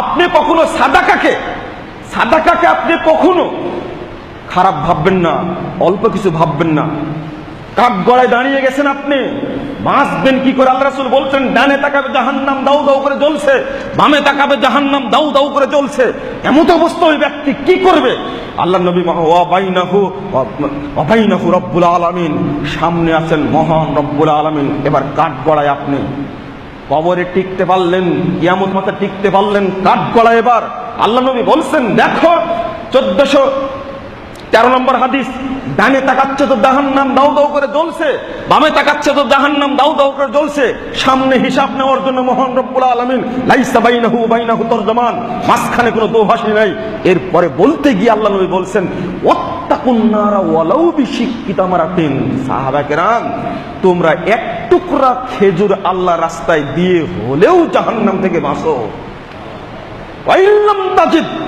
আপনি কখনো সাদাকাকে সাদাকাকে আপনি কখনো খারাপ ভাববেন না, অল্প কিছু ভাববেন না। কাক গড়ায় দাঁড়িয়ে গেছেন আপনি, বাঁচবেন কি করে? আল্লাহ রাসূল বলছেন, ডানে তাকাবে জাহান্নাম, দাউ দাউ করে জ্বলছে। বামে তাকাবে জাহান্নাম, দাউ দাউ করে জ্বলছে। এমন অবস্থা ওই ব্যক্তি কি করবে? আল্লাহ নবী মহা, ওয়া বাইনাহু ওয়া বাইনাহু রব্বুল আলামিন। সামনে আছেন মহান রব্বুল আলামিন। এবার কাঠ গড়ায় আপনি কবরে টিকতে পারলেন, কিয়ামত মাথা টিকতে পারলেন, কাঠ গলা এবার। আল্লাহ নবী বলছেন, দেখো, চোদ্দশো তেরো নম্বর হাদিস, ডানে তাকাচ্ছে তো জাহান্নাম দাউ দাউ করে জ্বলছে, বামে তাকাচ্ছে তো জাহান্নাম দাউ দাউ করে জ্বলছে, সামনে হিসাব নেওয়ার জন্য মহান রব্বুল আলামিন, লাইসা বাইনাহু বাইনাহু তরজমান, মাঝখানে কোনো দোভাষী নাই। এরপরে বলতে গিয়ে আল্লাহ নবী বলছেন, ওয়াত্তাকুন নারা ওয়ালাউ বিশিক্কিতামারাতিন সাহাবা কেরাম, তোমরা এক টুকরা খেজুর আল্লাহ রাস্তায় দিয়ে হলেও জাহান্নাম থেকে বাঁচো।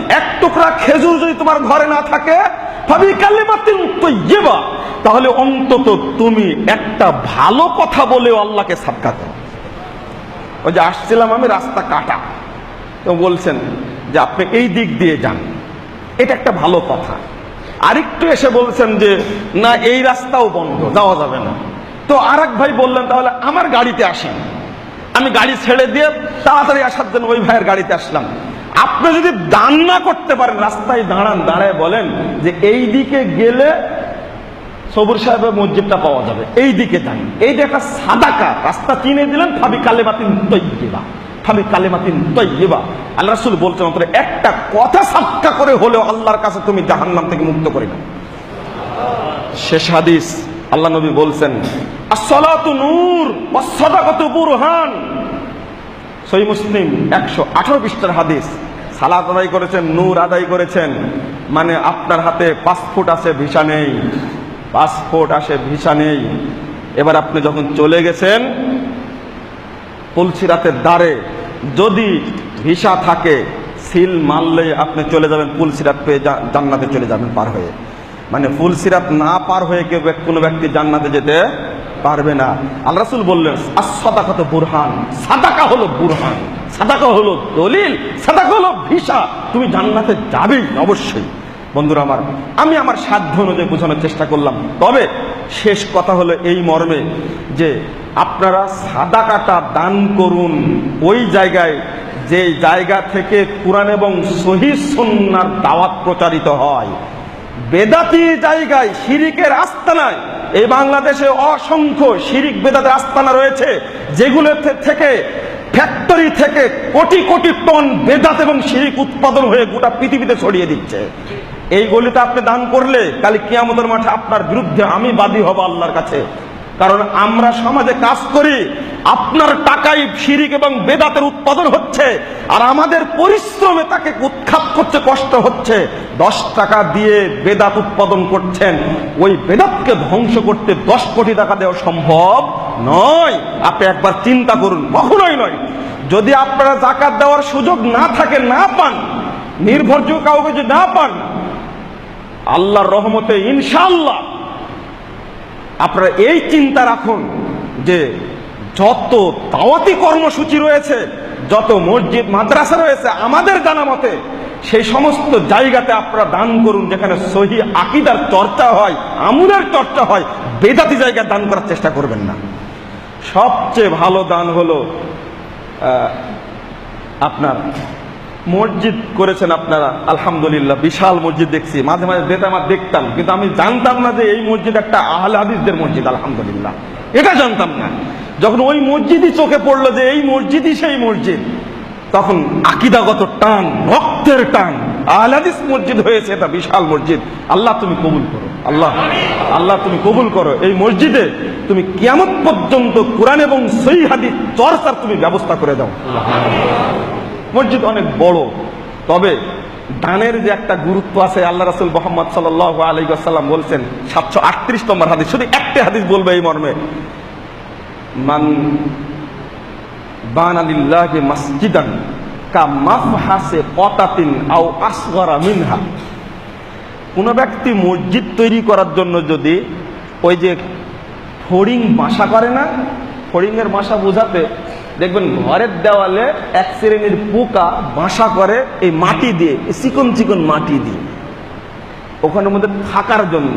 এক টুকরা খেজুর যদি তোমার ঘরে না থাকে তাহলে অন্তত তুমি একটা ভালো কথা বলেও আল্লাহকে সাবকা ওই যে আসছিলাম আমি রাস্তা কাটা। তো বলছেন যে আপনি এই দিক দিয়ে যান। এটা একটা ভালো কথা। আরেকটু এসে বলছেন যে, না, এই রাস্তাও বন্ধ, যাওয়া যাবে না। তো আর ভাই বললেন, তাহলে আমার গাড়িতে আসেন আমি গাড়ি ছেড়ে দিয়ে তাড়াতাড়ি আসার জন্য ওই ভাইয়ের গাড়িতে আসলাম। আপনি যদি দান না করতে পারেন, রাস্তায় দাঁড়ান, দাঁড়ায় বলেন যে এই দিকে গেলে সবুর সাহেবের মসজিদটা পাওয়া যাবে। এই দিকে যান। এইটা একটা সাদাকা, রাস্তা চিনে দিলেন, ফাবি কালেমাতিন তৈবা ফাবি কালেমাতিন তৈবা আল্লাহ রাসূল বলছেন, অন্তরে একটা কথা সাক্কা করে হলেও আল্লাহর কাছে তুমি জাহান্নাম থেকে মুক্ত করে নাও শেষ হাদিস। আল্লাহ নবী বলছেন নূর বুরহান। সই মুসলিম একশো আঠারো পৃষ্ঠার হাদিস, সালাত আদায় করেছেন, নূর আদায় করেছেন। মানে আপনার হাতে পাসপোর্ট আছে, ভিসা নেই। পাসপোর্ট আসে ভিসা নেই। এবার আপনি যখন চলে গেছেন পুলসিরাতের দ্বারে যদি ভিসা থাকে, সিল মারলে আপনি চলে যাবেন পুলসিরাত পেয়ে জান্নাতে চলে যাবেন পার হয়ে। মানে ফুলসিরাত না পার হয়ে কেউ কোনো ব্যক্তি জান্নাতে যেতে পারবে না। আল্লাহ রাসূল বললেন আসাদাকা তো বুরহান। সাদাকা হলো বুরহান। সাদাকা হলো দলিল, সাদাকা হলো ভিসা। তুমি জান্নাতে যাবেই অবশ্যই। বন্ধুরা আমার, আমি আমার সাধ্য অনুযায়ী বোঝানোর চেষ্টা করলাম। তবে শেষ কথা হলো এই মর্মে যে আপনারা সাদাকাটা দান করুন। ওই জায়গায় যে জায়গা থেকে কোরআন এবং সহি সন্ন্যার দাওয়াত প্রচারিত হয়। বেদাতি জায়গায় শিরিকের আস্তানায়। এই বাংলাদেশে অসংখ্য শিরিক বেদাতের আস্তানা রয়েছে, যেগুলো থেকে, ফ্যাক্টরি থেকে কোটি কোটি টন বেদাত এবং শিরিক উৎপাদন হয়ে গোটা পৃথিবীতে ছড়িয়ে দিচ্ছে। এই গলিতে আপনি দান করলে কালি কিয়ামতের মাঠে আপনার বিরুদ্ধে আমি বাদী হব আল্লাহর কাছে। কারণ আমরা সমাজে কাজ করি, আপনার টাকায় শিরিক এবং বেদাতের উৎপাদন হচ্ছে, আর আমাদের পরিশ্রমে তাকে উৎখাত করতে কষ্ট হচ্ছে। দশ টাকা দিয়ে বেদাত উৎপাদন করছেন, ওই বেদাতকে ধ্বংস করতে দশ কোটি টাকা দেওয়া সম্ভব নয়। আপনি একবার চিন্তা করুন, কখনোই নয়। যদি আপনারা জাকাত দেওয়ার সুযোগ না থাকে, না পান, নির্ভরযোগ্য কাউকে যদি না পান, আল্লাহর রহমতে ইনশাআল্লাহ আপনারা এই চিন্তা রাখুন যে যত দাওয়াতি কর্মসূচি রয়েছে, যত মসজিদ, মাদ্রাসা রয়েছে, আমাদের জানা মতে সেই সমস্ত জায়গাতে আপনারা দান করুন যেখানে সহি আকিদার চর্চা হয়, আমুলের চর্চা হয়, বেদাতি জায়গায় দান করার চেষ্টা করবেন না। সবচেয়ে ভালো দান হলো আপনার মসজিদ করেছেন আপনারা, আলহামদুলিল্লাহ, বিশাল মসজিদ দেখছি। মাঝে মাঝে যেতে আমার দেখতাম, কিন্তু আমি জানতাম না যে এই মসজিদ একটা আহলে হাদিসদের মসজিদ, আলহামদুলিল্লাহ। এটা জানতাম না। যখন ওই মসজিদই চোখে পড়ল যে এই মসজিদই সেই মসজিদ, তখন আকিদাগত টান রক্তের টান, আহলে হাদিস মসজিদ হয়েছে, এটা বিশাল মসজিদ। আল্লাহ তুমি কবুল করো, আল্লাহ আল্লাহ তুমি কবুল করো। এই মসজিদে তুমি কেমন পর্যন্ত কোরআন এবং সই হাদিস চর্চার তুমি ব্যবস্থা করে দাও। মসজিদ অনেক বড়। তবে দানের যে একটা গুরুত্ব আছে, আল্লাহ রাসুল মোহাম্মদ সাল আলাইসাল্লাম বলছেন, সাতশো আটত্রিশ নম্বর হাদিস, শুধু একটা হাদিস বলবে এই মর্মে। মান বানালিল্লাহি মসজিদান কা মাফহাসে কতাতিন আও আসগরা মিনহা। কোন ব্যক্তি মসজিদ তৈরি করার জন্য যদি ওই যে ফড়িং বাসা করে না, ফড়িংয়ের বাসা বোঝাতে দেখবেন ঘরের দেওয়ালে এক শ্রেণির পোকা বাসা করে এই মাটি দিয়ে চিকন চিকন মাটি দিয়ে। ওখানের মধ্যে থাকার জন্য।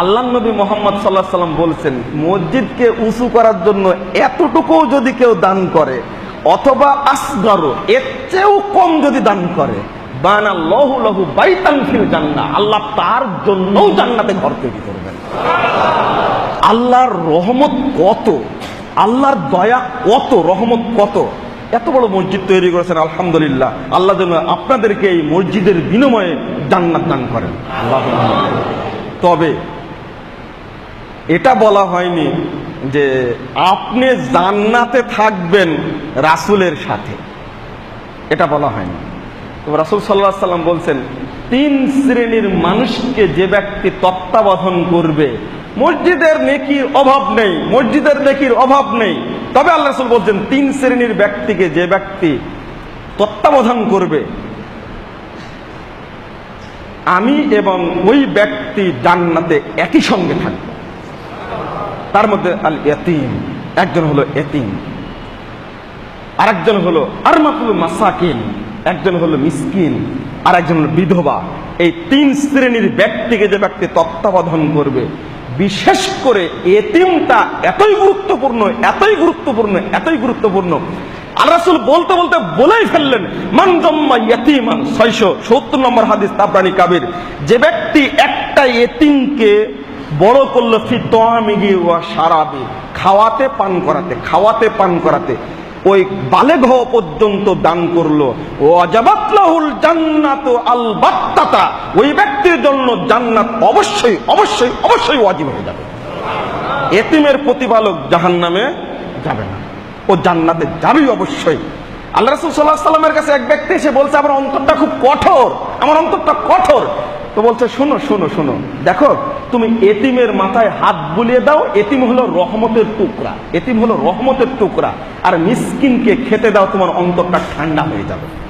আল্লাহ নবী মোহাম্মদ সাল্লাহ সাল্লাম বলছেন, মসজিদকে উঁচু করার জন্য এতটুকুও যদি কেউ দান করে, অথবা আসগর এর চেয়েও কম যদি দান করে বানা লহু লহু বাইতান জান্না আল্লাহ তার জন্যও জান্নাতে ঘর তৈরি করবেন। আল্লাহর রহমত কত? আল্লাহর দয়া কত, রহমত কত? এত বড় মসজিদ তৈরি করেছেন, আলহামদুলিল্লাহ। আল্লাহ যেন আপনাদেরকে এই মসজিদের বিনিময়ে জান্নাত দান করেন। তবে এটা বলা হয়নি যে আপনি জান্নাতে থাকবেন রাসূলের সাথে। এটা বলা হয়নি। রাসুল সাল্লাহ সাল্লাম বলছেন, তিন শ্রেণির মানুষকে যে ব্যক্তি তত্ত্বাবধান করবে মসজিদের নেকির অভাব নেই, মসজিদের নেকির অভাব নেই। তবে আল্লাহ রসুল বলছেন, তিন শ্রেণির ব্যক্তিকে যে ব্যক্তি তত্ত্বাবধান করবে, আমি এবং ওই ব্যক্তি জান্নাতে একই সঙ্গে থাকবে। তার মধ্যে আল এতিম একজন হলো এতিম আরেকজন হলো আরমাতুল মাসাকিন, একজন হলো মিসকিন আর একজন হলো বিধবা। এই তিন শ্রেণির ব্যক্তিকে যে ব্যক্তি তত্ত্বাবধান করবে বিশেষ করে এতিমটা এতই গুরুত্বপূর্ণ এতই গুরুত্বপূর্ণ এতই গুরুত্বপূর্ণ। আল্লাহ রাসূল বলতে বলতে বলেই ফেললেন, মান জম্মা ইয়তিমান ছয়শো সত্তর নম্বর হাদিস তাবরানি কাবির। যে ব্যক্তি একটা এতিমকে বড় করল, ফি তোয়ামিগি ওয়া সারাবি খাওয়াতে পান করাতে, খাওয়াতে পান করাতে। ওই হওয়া পর্যন্ত দান করল। ও জান্নাত আল বাত্তাতা ওই ব্যক্তির জন্য জান্নাত অবশ্যই অবশ্যই অবশ্যই ওয়াজিব হয়ে যাবে। এতিমের প্রতিপালক জাহান্নামে যাবে না। ও জান্নাতে যাবেই অবশ্যই। আল্লাহ রাসূল আলাইহি সাল্লামের কাছে এক ব্যক্তি এসে বলছে, আমার অন্তরটা খুব কঠোর, আমার অন্তরটা কঠোর। তো বলছে, শোনো শোনো শোনো, দেখো, তুমি এতিমের মাথায় হাত বুলিয়ে দাও, এতিম হলো রহমতের টুকরা, এতিম হলো রহমতের টুকরা, আর মিসকিনকে খেতে দাও, তোমার অন্তরটা ঠান্ডা হয়ে যাবে।